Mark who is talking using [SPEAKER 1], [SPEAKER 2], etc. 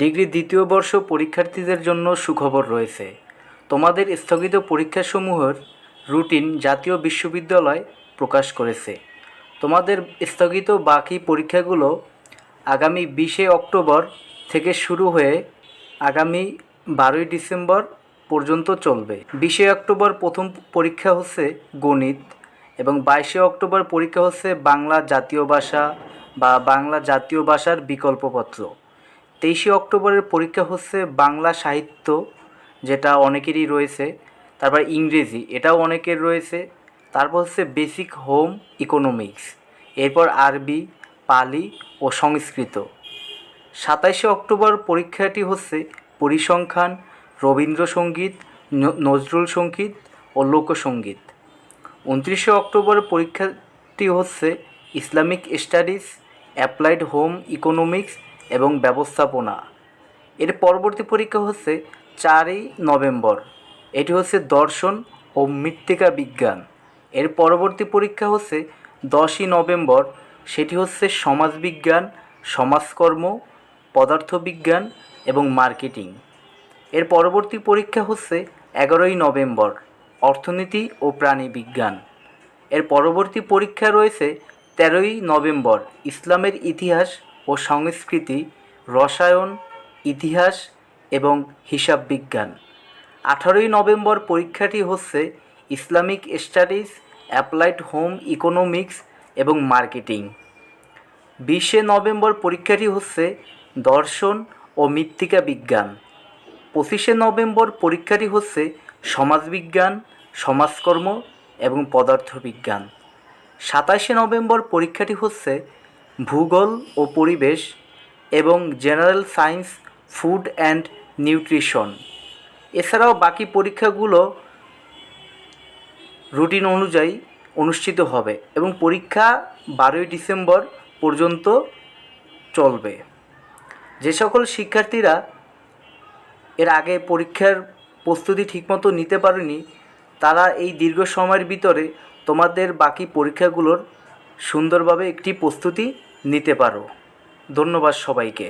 [SPEAKER 1] Degree দ্বিতীয় বর্ষ পরীক্ষার্থীদের জন্য সুখবর রয়েছে। তোমাদের স্থগিত পরীক্ষাসমূহের রুটিন জাতীয় বিশ্ববিদ্যালয় প্রকাশ করেছে। তোমাদের স্থগিত বাকি পরীক্ষাগুলো আগামী বিশে অক্টোবর থেকে শুরু হয়ে আগামী বারোই ডিসেম্বর পর্যন্ত চলবে। বিশে অক্টোবর প্রথম পরীক্ষা হচ্ছে গণিত এবং বাইশে অক্টোবর পরীক্ষা হচ্ছে বাংলা জাতীয় ভাষা বা বাংলা জাতীয় ভাষার বিকল্পপত্র। তেইশে অক্টোবরের পরীক্ষা হচ্ছে বাংলা সাহিত্য, যেটা অনেকেরই রয়েছে। তারপর ইংরেজি, এটাও অনেকের রয়েছে। তারপর হচ্ছে বেসিক হোম ইকোনমিক্স এরপর আরবি, পালি ও সংস্কৃত। সাতাইশে অক্টোবর পরীক্ষাটি হচ্ছে পরিসংখ্যান রবীন্দ্রসঙ্গীত নজরুল সংগীত ও লোকসঙ্গীত উনত্রিশে অক্টোবর পরীক্ষাটি হচ্ছে Islamic studies, applied home economics এবং ব্যবস্থাপনা। এর পরবর্তী পরীক্ষা হচ্ছে চারই নভেম্বর। এটি হচ্ছে দর্শন ও মৃত্তিকা বিজ্ঞান। এর পরবর্তী পরীক্ষা হচ্ছে দশই নভেম্বর। সেটি হচ্ছে সমাজবিজ্ঞান, সমাজকর্ম, পদার্থবিজ্ঞান এবং মার্কেটিং। এর পরবর্তী পরীক্ষা হচ্ছে এগারোই নভেম্বর, অর্থনীতি ও প্রাণী বিজ্ঞান। এর পরবর্তী পরীক্ষা রয়েছে তেরোই নভেম্বর, ইসলামের ইতিহাস ও সংস্কৃতি, রসায়ন, ইতিহাস এবং হিসাব বিজ্ঞান। আঠারোই নভেম্বর পরীক্ষাটি হচ্ছে Islamic studies, applied home economics এবং মার্কেটিং। বিশে নভেম্বর পরীক্ষাটি হচ্ছে দর্শন ও মৃত্তিকা বিজ্ঞান। পঁচিশে নভেম্বর পরীক্ষাটি হচ্ছে সমাজবিজ্ঞান, সমাজকর্ম এবং পদার্থবিজ্ঞান। সাতাশে নভেম্বর পরীক্ষাটি হচ্ছে ভূগোল ও পরিবেশ এবং general science, food and nutrition. এছাড়াও বাকি পরীক্ষাগুলো রুটিন অনুযায়ী অনুষ্ঠিত হবে এবং পরীক্ষা বারোই ডিসেম্বর পর্যন্ত চলবে। যে সকল শিক্ষার্থীরা এর আগে পরীক্ষার প্রস্তুতি ঠিকমতো নিতে পারেনি, তারা এই দীর্ঘ সময়ের ভিতরে তোমাদের বাকি পরীক্ষাগুলোর সুন্দরভাবে একটি প্রস্তুতি নিতে পারো। ধন্যবাদ সবাইকে।